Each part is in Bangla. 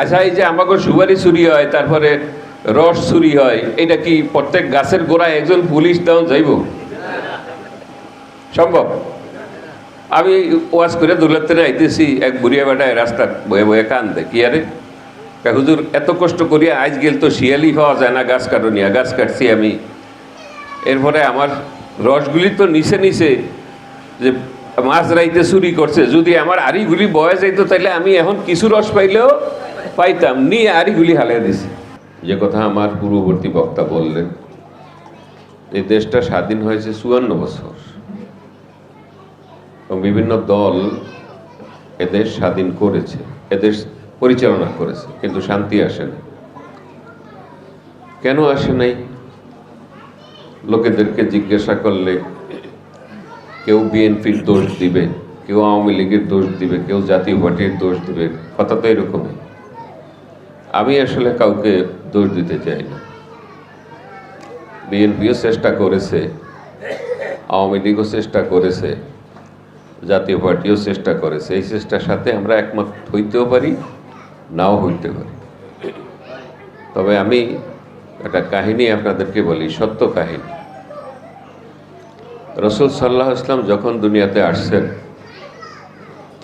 আচ্ছা এই যে আমাকে সুপারি চুরি হয়, তারপরে রস চুরি হয় এটা কি প্রত্যেক গাছের গোড়ায় একজন পুলিশ দেওয়া যাইব? সম্ভব? আমি ওয়াজ করে দূরত্বে আইতেছি, এক বুড়িয়া বেটায় রাস্তার বয়ে বয়ে কান্দে কি আরে? হুজুর, এত কষ্ট করিয়া আজ গেল তো শিয়ালি পাওয়া যায় না, গাছ কাটনিয়া গাছ কাটছি আমি। এরপরে আমার রসগুলি তো নিচে নিচে যে মাছ রাইতে চুরি করছে, যদি আমার আড়িগুলি বয়ে যাইতো তাহলে আমি এখন কিছু রস পাইলেও পাইতাম, নিয়ে আড়িগুলি হালিয়ে দিছি। যে কথা আমার পূর্ববর্তী বক্তা বললেন, এই দেশটা স্বাধীন হয়েছে চুয়ান্ন বছর। এবং বিভিন্ন দল এদেশ স্বাধীন করেছে এদেশ পরিচালনা করেছে, কিন্তু শান্তি আসে না কেন আসে নাই? লোকেদেরকে জিজ্ঞাসা করলে, কেউ বিএনপির দোষ দিবে, কেউ আওয়ামী লীগের দোষ দিবে, কেউ জাতীয় পার্টির দোষ দিবে, কথা তো এরকমই। আমি আসলে কাউকে দোষ দিতে চাই না। বিএনপিও চেষ্টা করেছে, আওয়ামী লীগও চেষ্টা করেছে, জাতীয় পার্টিও চেষ্টা করেছে। এই চেষ্টার সাথে আমরা একমত হইতেও পারি, নাও হইতে পারি। তবে আমি একটা কাহিনী আপনাদেরকে বলি, সত্য কাহিনী। রসুল সাল্লাহ ইসলাম যখন দুনিয়াতে আসছেন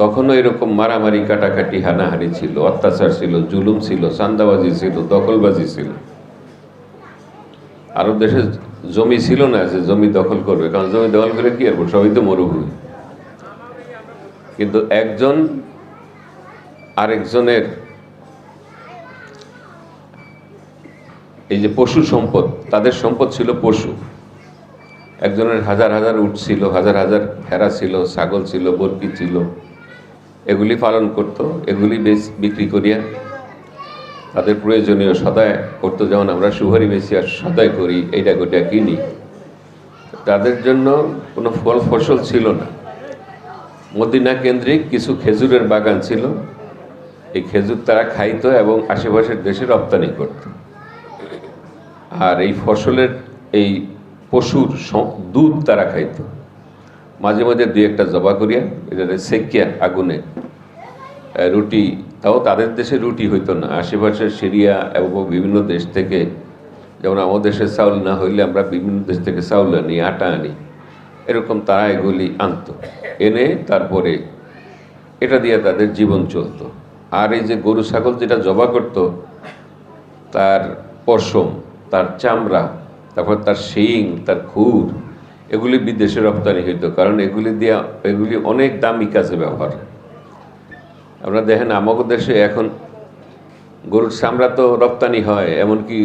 তখনও এরকম মারামারি, কাটাকাটি, হানাহানি ছিল, অত্যাচার ছিল, জুলুম ছিল চান্দাবাজি ছিল, দখলবাজি ছিল। আরব দেশে জমি ছিল না যে জমি দখল করবে, কারণ জমি দখল করে কি করব? সবই তো মরুভূমি। কিন্তু একজন আরেকজনের এই যে পশু সম্পদ, তাদের সম্পদ ছিল পশু। একজনের হাজার হাজার উট ছিল, হাজার হাজার ভেড়া ছিল, ছাগল ছিল বরকি ছিল। এগুলি পালন করত, এগুলি বেশ বিক্রি করিয়া তাদের প্রয়োজনীয় সদায় করতো। যেমন আমরা সুহারি বেশি আর সদায় করি, এইটা গোটা কিনি তাদের জন্য কোনো ফল ফসল ছিল না। মদিনা কেন্দ্রিক কিছু খেজুরের বাগান ছিল। এই খেজুর তারা খাইতো এবং আশেপাশের দেশে রপ্তানি করত। আর এই ফসলের, এই পশুর দুধ তারা খাইতো। মাঝে মাঝে দুই একটা জবা করিয়া এটা সেকিয়া আগুনে রুটি, তাও তাদের দেশে রুটি হইতো না। আশেপাশে সিরিয়া এবং বিভিন্ন দেশ থেকে, যেমন আমাদের দেশে চাউল না হইলে আমরা বিভিন্ন দেশ থেকে চাউল আনি, আটা আনি, এরকম তারা এগুলি আনতো। এনে তারপরে এটা দিয়ে তাদের জীবন চলতো। আর এই যে গরু, ছাগল যেটা জবা করত, তার পশম, তার চামড়া, তারপর তার শিং, তার খুর, এগুলি বিদেশে রপ্তানি হইতো। কারণ এগুলি দিয়ে, এগুলি অনেক দামি কাজে ব্যবহার। আপনারা দেখেন আমাদের দেশে এখন গরুর চামড়া তো রপ্তানি হয়, এমনকি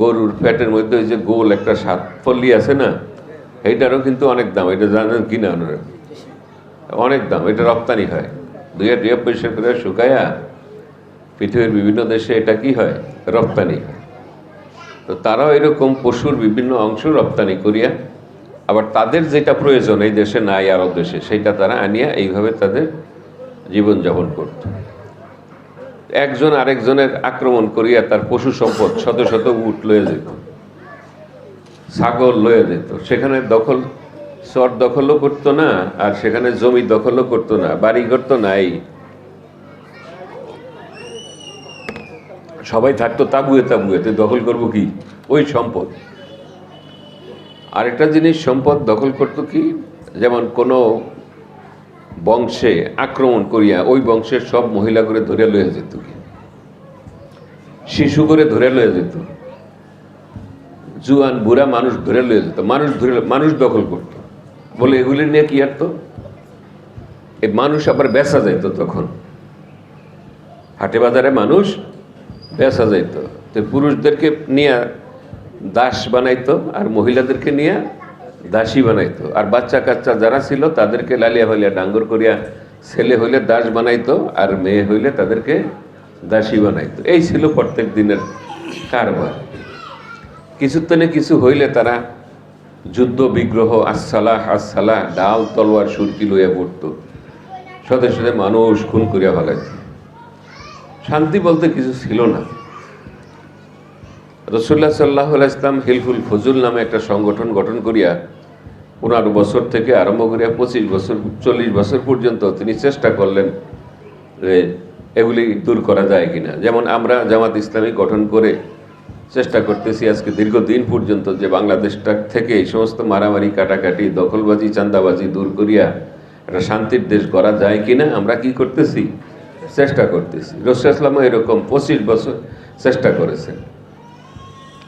গরুর ফ্যাটের মধ্যে ওই যে গোল একটা সাত ফল্লি আছে না এইটারও কিন্তু অনেক দাম, এটা জানেন কি না অনেক দাম, এটা রপ্তানি হয়। দুই দুই পয়সা করে শুকায়া পৃথিবীর বিভিন্ন দেশে এটা কি হয়? রপ্তানি তো তারাও এরকম পশুর বিভিন্ন অংশ রপ্তানি করিয়া, আবার তাদের যেটা প্রয়োজন এই দেশে নাই আরব দেশে সেটা তারা আনিয়া এইভাবে তাদের জীবনযাপন করত। একজন আরেকজনের আক্রমণ করিয়া তার পশু সম্পদ শত শত উট লয়ে যেত, ছাগল লয়ে যেত। সেখানে দখল, চর দখলও করতো না, আর সেখানে জমি দখলও করতো না, বাড়ি করতো নাই। সবাই থাকতো তাবুয়ে তাবুয়েতে দখল করব কি? ওই সম্পদ। আরেকটা জিনিস, সম্পদ দখল করতো কি? যেমন কোনো বংশে আক্রমণ করিয়া ওই বংশের সব মহিলা করে ধরে লয়ে যেত শিশু করে ধরে লয়ে যেত। জুয়ান, বুড়া, মানুষ ধরে লয়ে যেত। মানুষ ধরে মানুষ দখল করত। বলে, এগুলি নিয়ে কি হাঁটতো এই মানুষ আবার বেচা যাইত তখন। হাটে বাজারে মানুষ বেচা যাইত। তো পুরুষদেরকে নিয়ে দাস বানাইতো আর মহিলাদেরকে নিয়ে দাসী বানাইতো। আর বাচ্চা কাচ্চা যারা ছিল, তাদেরকে লালিয়া হইলিয়া ডাঙ্গর করিয়া, ছেলে হইলে দাস বানাইতো, আর মেয়ে হইলে তাদেরকে দাসী বানাইতো। এই ছিল প্রত্যেক দিনের কারবার। কিছুক্ষণে কিছু হইলে তারা যুদ্ধ, বিগ্রহ আসসালাহ আসসালাহ ডাল, তলোয়ার, সুরকি লইয়া পড়তো। সাথে সাথে মানুষ খুন করিয়া ফেলাইত। শান্তি বলতে কিছু ছিল না। রসুল্লাহ সাল্লাহ ইসলাম হিলফুল ফজুল নামে একটা সংগঠন গঠন করিয়া পনেরো বছর থেকে আরম্ভ করিয়া পঁচিশ বছর, চল্লিশ বছর পর্যন্ত তিনি চেষ্টা করলেন যে এগুলি দূর করা যায় কিনা। যেমন আমরা জামাত ইসলামী গঠন করে চেষ্টা করতেছি আজকে দীর্ঘদিন পর্যন্ত যে বাংলাদেশটা থেকে এই সমস্ত মারামারি, কাটাকাটি, দখলবাজি চান্দাবাজি দূর করিয়া একটা শান্তির দেশ করা যায় কিনা আমরা কি করতেছি? চেষ্টা করতেছি। রসুল ইসলামও এরকম পঁচিশ বছর চেষ্টা করেছেন।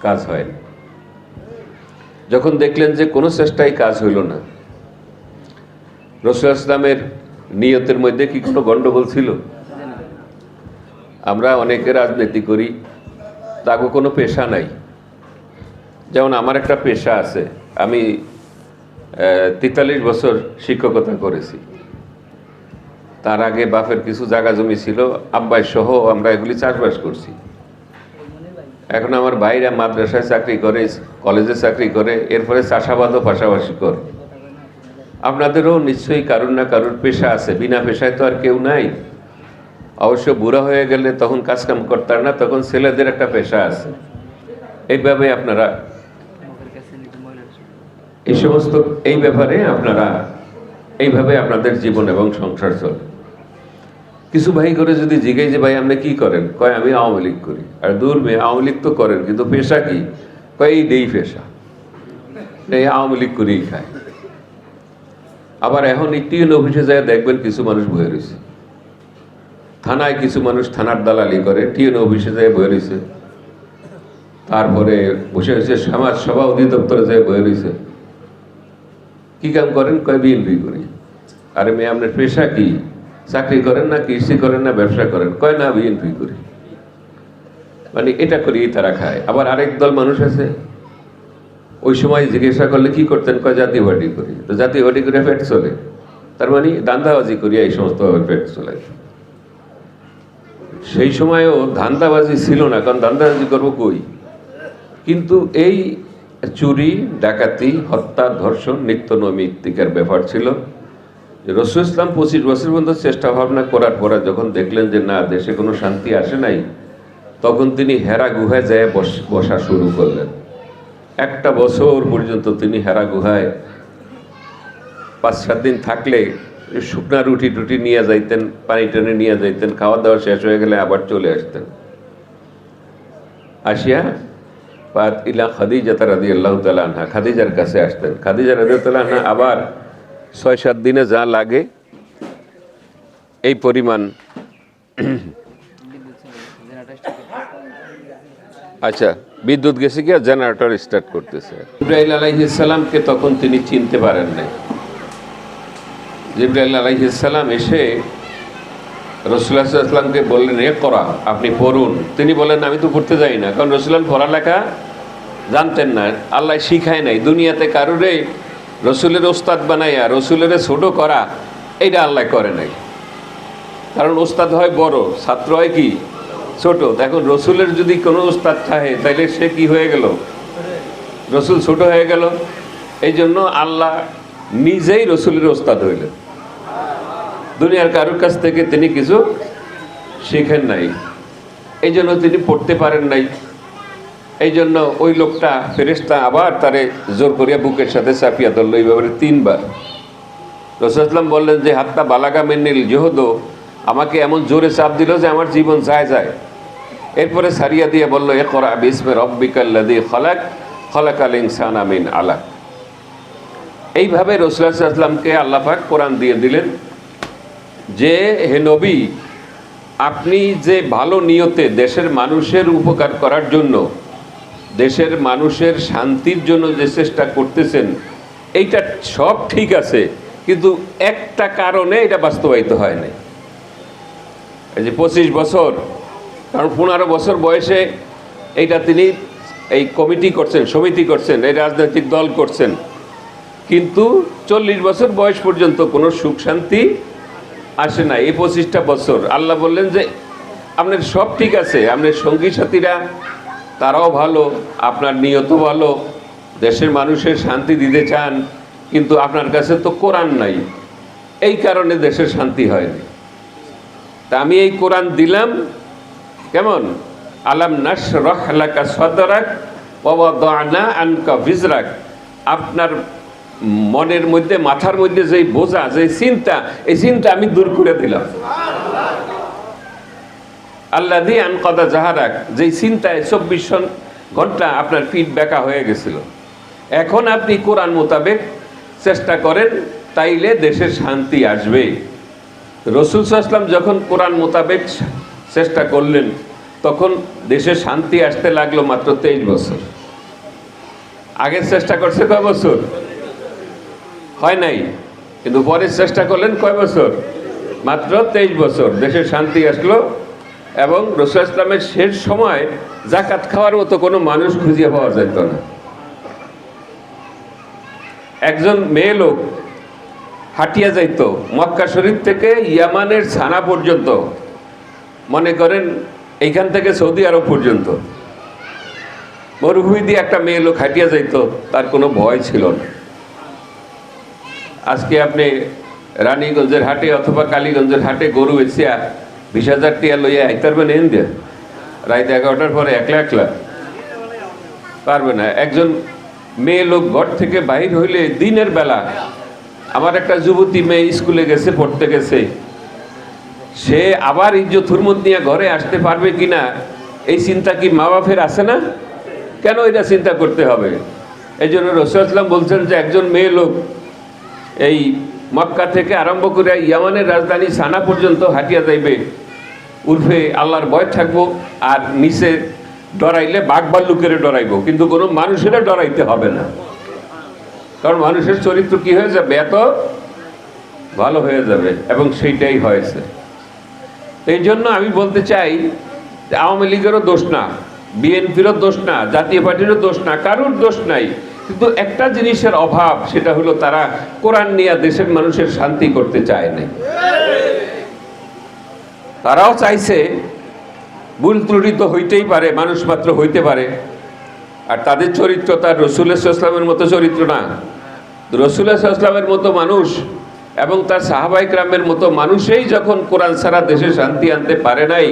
কাজ হয়নি। যখন দেখলেন যে কোনো চেষ্টাই কাজ হইল না, রসুল ইসলামের নিয়তের মধ্যে কি কোনো গণ্ডগোল ছিল? আমরা অনেকে রাজনীতি করি, তাকে কোনো পেশা নাই। যেমন আমার একটা পেশা আছে, আমি তেতাল্লিশ বছর শিক্ষকতা করেছি। তার আগে বাপের কিছু জায়গা জমি ছিল, আব্বাই সহ আমরা এগুলি চাষবাস করছি। এখন আমার ভাইরা মাদ্রাসায় চাকরি করে, কলেজে চাকরি করে, এরপরে চাষাবাদও পাশাপাশি করে। আপনাদেরও নিশ্চয়ই কারুর না কারুর পেশা আছে, বিনা পেশায় তো আর কেউ নাই। অবশ্য বুড়া হয়ে গেলে তখন কাজকাম করতার না, তখন ছেলেদের একটা পেশা আছে। এইভাবে আপনারা এই সমস্ত, এই ব্যাপারে আপনারা, এইভাবে আপনাদের জীবন এবং সংসার চলে। কিছু ভাই করে যদি জিজ্ঞাই যে, ভাই, আপনি কি করেন? কয়, আমি আওয়ামী লীগ করি। আর দূর মেয়ে, আওয়ামী লীগ তো করেন, কিন্তু পেশা কি? কয়, এই দেই পেশা। এই আওয়ামী লীগ করেই খায়। আবার এখন এই অফিসে যায়, দেখবেন কিছু মানুষ বয়ে রয়েছে। থানায় কিছু মানুষ থানার দালালি করে টিএন অফিসে যায়, বয়ে রয়েছে। তারপরে বসে হয়েছে সমাজ সভা অধিদপ্তরে যায়, বয়ে রয়েছে। কি কাম করেন? কয়, বিএনপি করি। আরে মেয়ে, আপনার পেশা কি? চাকরি করেন না, কৃষি করেন না, ব্যবসা করেন, কয় না বিএনপি করি। মানে এটা করি তারা খায়। আবার আরেক দল মানুষ আছে, ওই সময় জিজ্ঞাসা করলে কি করতেন, কয় জাতীয় পার্টি করি। তো জাতীয় পার্টি করে পেট চলে। তার মানে দান্দাবাজি করি এই সমস্ত পেট চলে। সেই সময়ও ধান্দাবাজি ছিল না, কারণ ধান্দাবাজি করব কই? কিন্তু এই চুরি, ডাকাতি, হত্যা, ধর্ষণ নিত্য নৈমিত্তিকের ব্যাপার ছিল। রসুল ইসলাম পঁচিশ বছর পর্যন্ত চেষ্টা ভাবনা করার পরে যখন দেখলেন যে না, দেশে কোনো শান্তি আসে নাই, তখন তিনি হেরা গুহায় যায় বসা শুরু করলেন। একটা বছর পর্যন্ত তিনি হেরা গুহায় পাঁচ সাত দিন থাকলে শুকনা রুটি টুটি নিয়ে যাইতেন, পানি টানি নিয়ে যাইতেন খাওয়া দাওয়া শেষ হয়ে গেলে আবার চলে আসতেন। আসিয়া পাত ইলা খাদিজা রাদি আল্লাহ তালাহা খাদিজার কাছে আসতেন। খাদিজা রাদি তালাহা আবার ছয় সাত দিনে যা লাগে, এই পরিমাণ। আচ্ছা বিদ্যুৎ গেছে গিয়া জেনারেটর স্টার্ট করতেছে? ইব্রাহিম আলাইহিসাল্লামকে তখন তিনি চিনতে পারেন নাই। জিব্রাইল আলাইহিসাল্লাম এসে রসুল্লাহামকে বললেন, এ করা, আপনি পড়ুন। তিনি বলেন আমি তো পড়তে যাই না। কারণ রসুলাম পড়ালেখা জানতেন না। আল্লাহ শিখায় নাই। দুনিয়াতে কারোরে রসুলের ওস্তাদ বানাইয়া, রসুলের ছোট করা, এইটা আল্লাহ করে নাই। কারণ ওস্তাদ হয় বড়, ছাত্র হয় কি? ছোট। এখন রসুলের যদি কোনো ওস্তাদ থাকে তাহলে সে কি হয়ে গেল? রসুল ছোট হয়ে গেল। এই জন্য আল্লাহ নিজেই রসুলের ওস্তাদ হইলেন। দুনিয়ার কারোর কাছ থেকে তিনি কিছু শিখেন নাই। এই জন্য তিনি পড়তে পারেন নাই। এই জন্য ওই লোকটা ফেরেস্তা আবার তারে জোর করিয়া বুকের সাথে চাপিয়া ধরলো এই ব্যাপারে তিনবার রসুলাম বললেন যে, হাত্তা বালাগা মেন্নিল জহদ, আমাকে এমন জোরে চাপ দিল যে আমার জীবন যায় যায়। এরপরে সারিয়া দিয়ে বলল এ করা বিসমে রব্বিকাল্লাদি খলাক খলাক আল ইনসান আমিন আলাক। এইভাবে রসুলামকে আল্লাপাক কোরআন দিয়ে দিলেন যে, হে নবী, আপনি যে ভালো নিয়তে দেশের মানুষের উপকার করার জন্য দেশের মানুষের শান্তির জন্য যে চেষ্টা করতেছেন, এইটা সব ঠিক আছে, কিন্তু একটা কারণে এটা বাস্তবায়িত হয় নাই। এই যে পঁচিশ বছর, কারণ পনেরো বছর বয়সে এইটা তিনি এই কমিটি করছেন, সমিতি করছেন, এই রাজনৈতিক দল করছেন। কিন্তু চল্লিশ বছর বয়স পর্যন্ত কোনো সুখ শান্তি আসে না এই পঁচিশটা বছর। আল্লাহ বললেন যে, আপনার সব ঠিক আছে, আপনার সঙ্গী সাথীরা তারাও ভালো, আপনার নিয়ত ভালো, দেশের মানুষের শান্তি দিতে চান, কিন্তু আপনার কাছে তো কোরআন নাই। এই কারণে দেশের শান্তি হয়নি। তা আমি এই কোরআন দিলাম, কেমন? আলাম নাস রহলাকা সদরাক ওয়াদানা আনকা ভিজরাক আপনার মনের মধ্যে, মাথার মধ্যে যে বোঝা যে চিন্তা, এই চিন্তা আমি দূর করে দিলাম। আল্লাহ দিয়ে আনকদা জাহারাক, যেই চিন্তায় চব্বিশ ঘণ্টা আপনার পিঠ বেঁকা হয়ে গেছিল। এখন আপনি কোরআন মোতাবেক চেষ্টা করেন, তাইলে দেশের শান্তি আসবে। রসুল সাল্লাম যখন কোরআন মোতাবেক চেষ্টা করলেন, তখন দেশে শান্তি আসতে লাগল মাত্র তেইশ বছর। আগের চেষ্টা করছে কয় বছর? হয় নাই। কিন্তু পরে চেষ্টা করলেন কয় বছর? মাত্র তেইশ বছর। দেশে শান্তি আসলো এবং রসুল ইসলামের শেষ সময় জাকাত খাওয়ার মতো কোনো মানুষ খুঁজে পাওয়া যেত না। একজন মেয়ে লোক হাঁটিয়া যাইত, মক্কা শরীফ থেকে ইয়ামানের ছানা পর্যন্ত, মনে করেন এইখান থেকে সৌদি আরব পর্যন্ত। মরুভূমি দিয়ে একটা মেয়ে লোক হাঁটিয়া যাইত, তার কোনো ভয় ছিল না। আজকে আপনি রানীগঞ্জের হাটে অথবা কালীগঞ্জের হাটে গরু বেচিয়া বিশ হাজার টিয়া লইয়া আইতে পারবেন এন দিয়ে রাইতে এগারোটার পরে একলা একলা। পারবে না। একজন মেয়ে লোক ঘর থেকে বাহির হইলে দিনের বেলা আমার একটা যুবতী মেয়ে স্কুলে গেছে, পড়তে গেছে। সে আবার ইজ্জত হুরমত নিয়ে ঘরে আসতে পারবে কিনা, এই চিন্তা কি মা বাপের আছে না? কেন এটা চিন্তা করতে হবে? এই জন্য রসুলাম বলছেন যে একজন মেয়ে লোক এই মক্কা থেকে আরম্ভ করে ইয়ামানের রাজধানী সানা পর্যন্ত হাঁটিয়া যাইবে। উর্ফে আল্লাহর ভয় থাকব আর নিচে ডরাইলে বাঘ ভাল্লুকের ডরাইবো, কিন্তু কোনো মানুষের ডরাইতে হবে না। কারণ মানুষের চরিত্র কি হয়ে যাবে? এত ভালো হয়ে যাবে, এবং সেইটাই হয়েছে। এই জন্য আমি বলতে চাই, আওয়ামী লীগেরও দোষ না, বিএনপিরও দোষ না, জাতীয় পার্টিরও দোষ না, কারুর দোষ নাই। কিন্তু একটা জিনিসের অভাব, সেটা হলো তারা কোরআন নিয়ে দেশের মানুষের শান্তি করতে চায় নাই। তারাও চাইছে ভুল ত্রুটি তো হইতেই পারে, মানুষ মাত্র হইতে পারে। আর তাদের চরিত্র তার রসুলের মতো চরিত্র না। রসুলের মতো মানুষ এবং তার সাহাবাইক রামের মতো মানুষেই যখন কোরআন ছাড়া দেশে শান্তি আনতে পারে নাই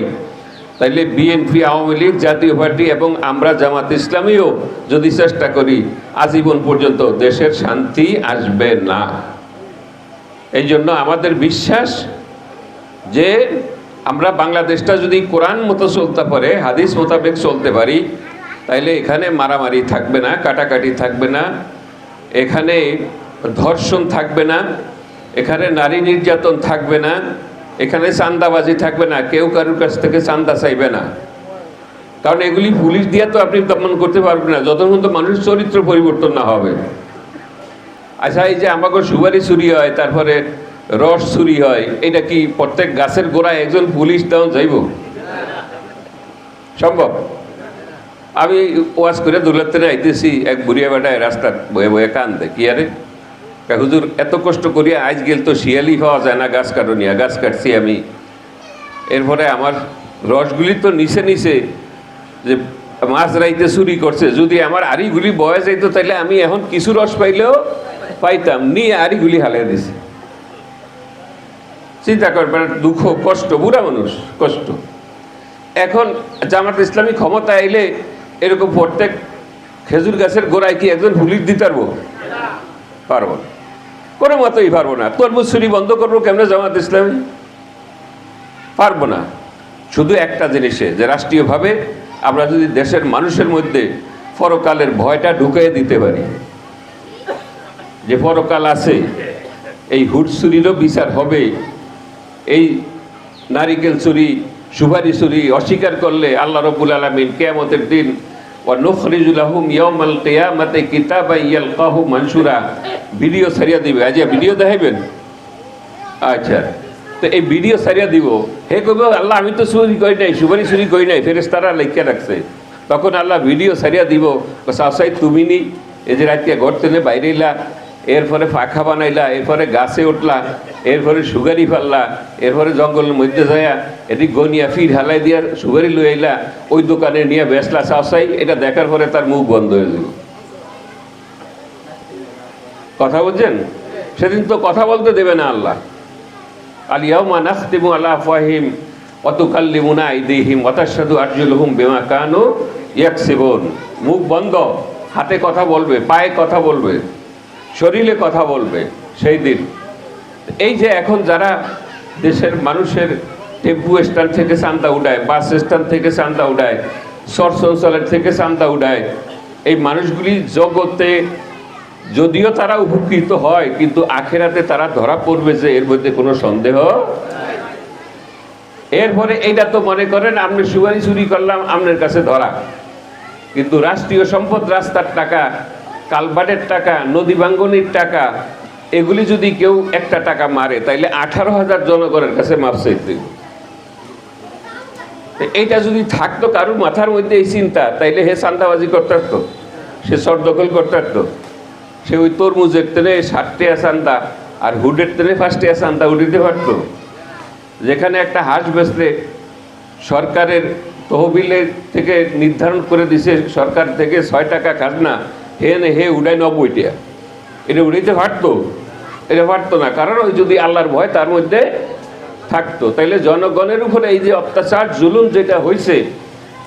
তাইলে বিএনপি আওয়ামী লীগ, জাতীয় পার্টি এবং আমরা জামাত ইসলামীও যদি চেষ্টা করি, আজীবন পর্যন্ত দেশের শান্তি আসবে না। এই জন্য আমাদের বিশ্বাস যে আমরা বাংলাদেশটা যদি কোরআন মতো চলতে পারে, হাদিস মোতাবেক চলতে পারি, তাইলে এখানে মারামারি থাকবে না, কাটাকাটি থাকবে না, এখানে ধর্ষণ থাকবে না, এখানে নারী নির্যাতন থাকবে না এখানে চান্দাবাজি থাকবে না, কেউ কারোর কাছ থেকে চান্দা চাইবে না। কারণ এগুলি পুলিশ দিয়ে তো আপনি দমন করতে পারবেন না, যতক্ষণ তো মানুষের চরিত্র পরিবর্তন না হবে। আচ্ছা এই যে আমাকে সুপারি চুরি হয়, তারপরে রস চুরি হয় এটা কি প্রত্যেক গাছের গোড়ায় একজন পুলিশ দেওয়া যাইব? সম্ভব? আমি ওয়াজ করে দুলাতে আইতেছি, এক বুড়িয়া বেটায় রাস্তা বয়ে বয়ে কান্দে, কি আরে? হুজুর, এত কষ্ট করিয়া আজ গেল তো শিয়ালি হওয়া যায় না, গাছ কাটনিয়া গাছ কাটছি আমি। এরপরে আমার রসগুলি তো নিচে নিচে যে মাছ রাইতে চুরি করছে, যদি আমার আড়িগুলি বয়ে যাইতো তাহলে আমি এখন কিছু রস পাইলেও পাইতাম, নিয়ে আড়িগুলি হালিয়ে দিছে। চিন্তা করবেন দুঃখ, কষ্ট, বুড়া মানুষ, কষ্ট। এখন জামাত ইসলামী ক্ষমতা আইলে এরকম প্রত্যেক খেজুর গাছের গোড়ায় কি একজন পুলিশ দিতে পারব? পারব না। কোনো মতোই পারব না। তরমুজ চুরি বন্ধ করব কেমনে জামাত ইসলামী? পারব না। শুধু একটা জিনিসে, যে রাষ্ট্রীয়ভাবে আমরা যদি দেশের মানুষের মধ্যে পরকালের ভয়টা ঢুকিয়ে দিতে পারি, যে পরকাল আছে, এই হুট চুরিরও বিচার হবে, এই নারিকেল চুরি, সুপারি চুরি অস্বীকার করলে আল্লাহ রবুল আলমিন কেয়ামতের দিন ও لهم يوم القيامة كتابا يلقاه منشورا ভিডিও সারিয়া দিবে। আজ ভিডিও দেখাইবেন? আচ্ছা। তো এই ভিডিও সারিয়া দিব। হে কইব, আল্লাহ, আমি তো চুরি করি নাই, সুপারি চুরি করি নাই ফেরেস তারা লেখা রাখছে। তখন আল্লাহ ভিডিও সারিয়া দিব। সাহসাই তুমি নি, এই যে রাতকে ঘর থেকে বাইরে এরপরে পাখা বানাইলা, এরপরে গাছে উঠলা, এরপরে সুগারি ফাললা এরপরে জঙ্গলের মধ্যে যায়া এটি গনিয়া ফির হালাই দিয়া সুগারি লই আইলা, ওই দোকানে নিয়ে বেসলা চাষাই এটা দেখার পরে তার মুখ বন্ধ হয়ে যাবে কথা বলছেন সেদিন তো কথা বলতে দেবে না আল্লাহ। আলিয়াউমা নাখতিমু আলা ফাহিম অতুকাল্লিমুনা আইদিহিম অতাসাদু আরজুলহুম বিমা কানু ইয়াকসিবুন। মুখ বন্ধ, হাতে কথা বলবে, পায়ে কথা বলবে। শরীরে কথা বলবে সেই দিন। এই যে এখন যারা দেশের মানুষের টেম্পু স্ট্যান্ড থেকে চান্দা উঠায় বাস স্ট্যান্ড থেকে চান্দা উঠায় অঞ্চলের থেকে চান্দা উঠায় এই মানুষগুলি জগতে যদিও তারা উপকৃত হয়, কিন্তু আখেরাতে তারা ধরা পড়বে যে এর মধ্যে কোনো সন্দেহ এরপরে এইটা তো মনে করেন, আপনি সুপারি চুরি করলাম, আপনার কাছে ধরা। কিন্তু রাষ্ট্রীয় সম্পদ রাস্তার টাকা কালবাটের টাকা, নদী ভাঙ্গনির টাকা, এগুলি যদি কেউ একটা টাকা মারে, তাইলে আঠারো হাজার জনগণের কাছে মাপ এইটা যদি থাকতো, কারোর মাথার মধ্যে এই চিন্তা, তাইলে হে চান্দাবাজি করতে পারতো সে সর দখল করতে পারতো সে ওই তরমুজের তেলে ষাটটিয়া চান্দা আর হুডের তেলে ফার্স্টিয়া চান্দা উঠিতে পারতো। যেখানে একটা হাঁস বেচলে সরকারের তহবিলের থেকে নির্ধারণ করে দিছে, সরকার থেকে ছয় টাকা খাজনা হে নে, হে উড়াই নব্বইটা এটা। উড়াইতে পারতো? এটা পারতো না। কারণ ওই যদি আল্লাহর ভয়, তার মধ্যে থাকতো। তাইলে জনগণের উপরে এই যে অত্যাচার, জুলুম যেটা হয়েছে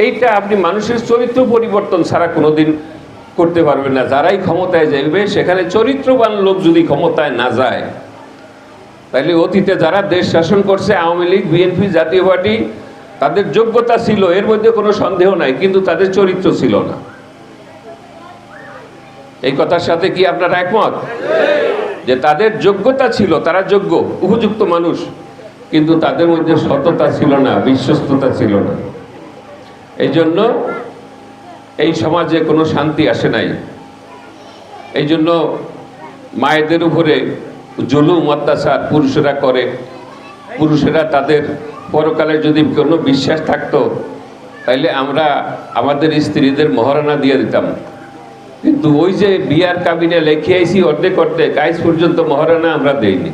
এইটা আপনি মানুষের চরিত্র পরিবর্তন ছাড়া কোনোদিন করতে পারবেন না। যারাই ক্ষমতায় যাবে সেখানে চরিত্রবান লোক যদি ক্ষমতায় না যায়, তাইলে অতীতে যারা দেশ শাসন করছে, আওয়ামী লীগ, বিএনপি, জাতীয় পার্টি, তাদের যোগ্যতা ছিল, এর মধ্যে কোনো সন্দেহ নাই, কিন্তু তাদের চরিত্র ছিল না। এই কথার সাথে কি আপনারা একমত? যে তাদের যোগ্যতা ছিল, তারা যোগ্য, উপযুক্ত মানুষ, কিন্তু তাদের মধ্যে সততা ছিল না, বিশ্বস্ততা ছিল না। এই জন্য এই সমাজে কোনো শান্তি আসে নাই। এই জন্য মায়েদের উপরে জুলুম, অত্যাচার পুরুষেরা করে। পুরুষেরা তাদের পরকালে যদি কোনো বিশ্বাস থাকতো, তাইলে আমরা আমাদের স্ত্রীদের মহারণা দিয়ে দিতাম। কিন্তু ওই যে বিয়ার কাবিনে লেখে আইসি অর্ধেক অর্ধেক আইস পর্যন্ত মহারণা আমরা দেইনি।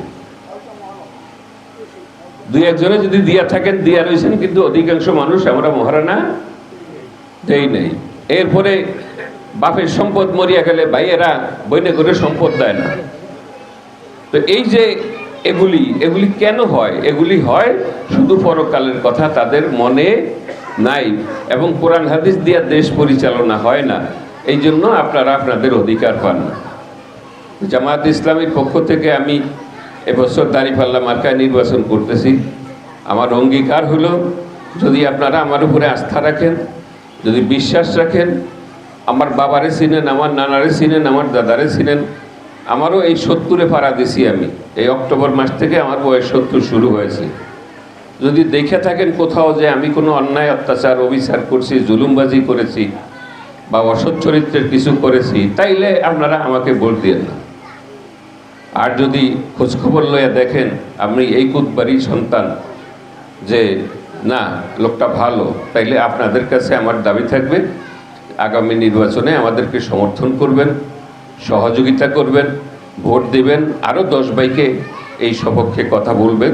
দুই একজনে যদি দিয়া থাকেন, দিয়া রয়েছেন কিন্তু অধিকাংশ মানুষ আমরা মহারণা দেই নাই। এরপরে বাপের সম্পদ মরিয়া গেলে ভাইয়েরা বইনে করে সম্পদ দেয় না। তো এই যে এগুলি এগুলি কেন হয়? এগুলি হয় শুধু পরকালের কথা, তাদের মনে নাই এবং কোরআন হাদিস দিয়া দেশ পরিচালনা হয় না। এই জন্য আপনারা আপনাদের অধিকার পান। জামাত ইসলামীর পক্ষ থেকে আমি এবছর দাঁড়িপাল্লা মার্কায় নির্বাচন করতেছি। আমার অঙ্গীকার হলো, যদি আপনারা আমার উপরে আস্থা রাখেন, যদি বিশ্বাস রাখেন, আমার বাবারে চিনেন, আমার নানারে চিনেন, আমার দাদারে চিনেন, আমারও এই সত্তরে পাড়া দিছি আমি। এই অক্টোবর মাস থেকে আমার বয়স সত্তর শুরু হয়েছে। যদি দেখে থাকেন কোথাও যে আমি কোনো অন্যায়, অত্যাচার, অবিচার করছি, জুলুমবাজি করেছি বা অসৎ চরিত্রের কিছু করেছি, তাইলে আপনারা আমাকে ভোট দিয়ে না। আর যদি খোঁজখবর লইয়া দেখেন আপনি এই কুতবাড়ির সন্তান যে, না, লোকটা ভালো, তাইলে আপনাদের কাছে আমার দাবি থাকবে, আগামী নির্বাচনে আমাদেরকে সমর্থন করবেন, সহযোগিতা করবেন, ভোট দেবেন আরও দশ বাইকে এই সপক্ষে কথা বলবেন।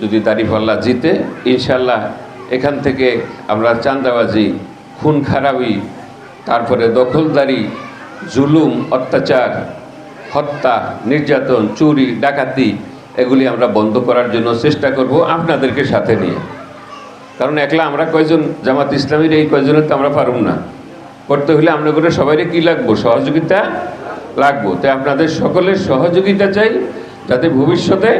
যদি দাঁড়িপাল্লা জিতে, ইনশাল্লাহ এখান থেকে আমরা চাঁদাবাজি, খুন খারাপি তারপরে দখলদারি, জুলুম, অত্যাচার, হত্যা, নির্যাতন, চুরি, ডাকাতি, এগুলি আমরা বন্ধ করার জন্য চেষ্টা করব আপনাদেরকে সাথে নিয়ে। কারণ একলা আমরা কয়জন, জামাত ইসলামীর এই কয়জনের তো আমরা পারব না। করতে হলে আমরা করে সবাই কি লাগবো? সহযোগিতা লাগবো। তাই আপনাদের সকলের সহযোগিতা চাই, যাতে ভবিষ্যতে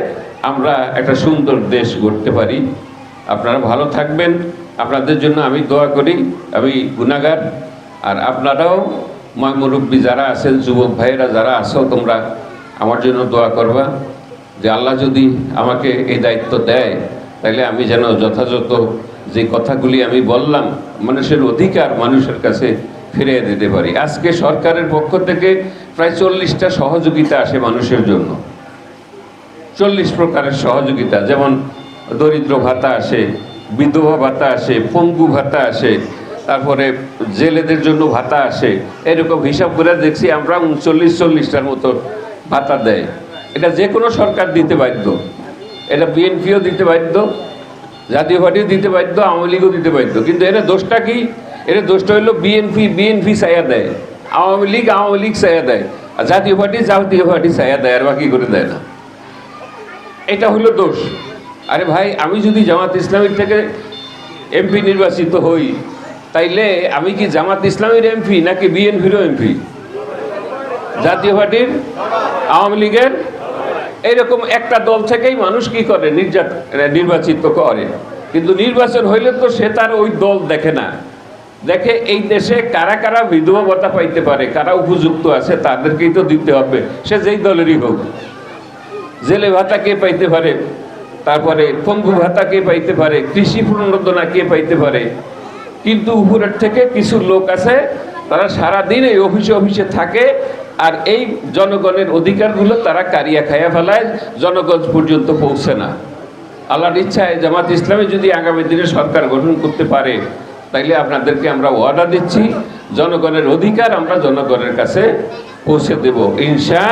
আমরা একটা সুন্দর দেশ গড়তে পারি। আপনারা ভালো থাকবেন। আপনাদের জন্য আমি দোয়া করি। আমি গুণাগার আর আপনারাও মা মুরব্বী যারা আছেন, যুবক ভাইয়েরা যারা আছো, তোমরা আমার জন্য দোয়া করবা যে আল্লাহ যদি আমাকে এই দায়িত্ব দেয় তাহলে আমি যেন যথাযথ যে কথাগুলি আমি বললাম, মানুষের অধিকার মানুষের কাছে ফিরিয়ে দিতে পারি। আজকে সরকারের পক্ষ থেকে প্রায় চল্লিশটা সহযোগিতা আসে মানুষের জন্য। চল্লিশ প্রকারের সহযোগিতা, যেমন দরিদ্র ভাতা আসে, বিধবা ভাতা আসে, পঙ্গু ভাতা আসে তারপরে জেলেদের জন্য ভাতা আসে। এরকম হিসাব করে দেখছি আমরা উনচল্লিশ, চল্লিশটার মতো ভাতা দেয়। এটা যে কোনো সরকার দিতে বাধ্য। এটা বিএনপিও দিতে বাধ্য, জাতীয় পার্টিও দিতে বাধ্য, আওয়ামী লীগও দিতে বাধ্য। কিন্তু এর দোষটা কি? এর দোষটা হলো বিএনপি বিএনপি চাইয়া দেয়। আওয়ামী লীগ আওয়ামী লীগ চাইয়া দেয়। আর জাতীয় পার্টি জাতীয় পার্টি চাইয়া দেয়, আর বাকি করে দেয় না। এটা হলো দোষ। আরে ভাই, আমি যদি জামাত ইসলামীর থেকে এমপি নির্বাচিত হই তাইলে আমি কি জামাত ইসলামীর এমপি নাকি বিএনপিরও এমপি? জাতীয় পার্টির, আওয়ামী লীগের? এইরকম একটা দল থেকেই মানুষ কি করে? নির্যাত নির্বাচিত করে। কিন্তু নির্বাচন হইলে তো সে তার ওই দল দেখে না। দেখে এই দেশে কারা কারা বিধবা ভাতা পাইতে পারে, কারা উপযুক্ত আছে তাদেরকেই তো দিতে হবে। সে যেই দলেরই হোক। জেলে ভাতা কে পাইতে পারে? তারপরে পঙ্গু ভাতা কে পাইতে পারে? কৃষি প্রণোদনা কে পাইতে পারে? কিন্তু উপরের থেকে কিছু লোক আছে, তারা সারাদিন এই অফিসে অফিসে থাকে আর এই জনগণের অধিকারগুলো তারা কারিয়া খাইয়া ফেলায়, জনগণ পর্যন্ত পৌঁছে না। আল্লাহর ইচ্ছায় জামাত ইসলামী যদি আগামী দিনে সরকার গঠন করতে পারে, তাইলে আপনাদেরকে আমরা ওয়াদা দিচ্ছি, জনগণের অধিকার আমরা জনগণের কাছে পৌঁছে দেব, ইনশা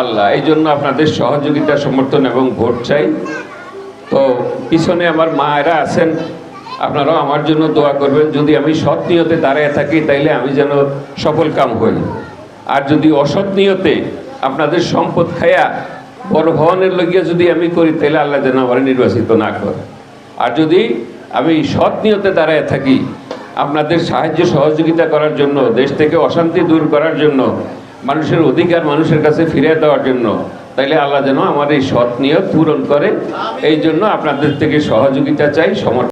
আল্লাহ। এই জন্য আপনাদের সহযোগিতা, সমর্থন এবং ভোট চাই। তো পিছনে আমার মায়েরা আছেন আপনারাও আমার জন্য দোয়া করবেন, যদি আমি সৎ নিয়তে দাঁড়ায় থাকি, তাইলে আমি যেন সফল কাম হই। আর যদি অসৎ নিয়তে আপনাদের সম্পদ খায়া বড় ভবনের লগিয়া যদি আমি করি তাহলে আল্লাহ যেন আমার নির্বাচিত না করে। আর যদি আমি সৎ নিয়তে দাঁড়ায় থাকি, আপনাদের সাহায্য সহযোগিতা করার জন্য, দেশ থেকে অশান্তি দূর করার জন্য, মানুষের অধিকার মানুষের কাছে ফিরিয়ে দেওয়ার জন্য, তাইলে আল্লাহ যেন আমার এই সৎ নিয়ত পূরণ করে। এই জন্য আপনাদের থেকে সহযোগিতা চাই, সমর্থন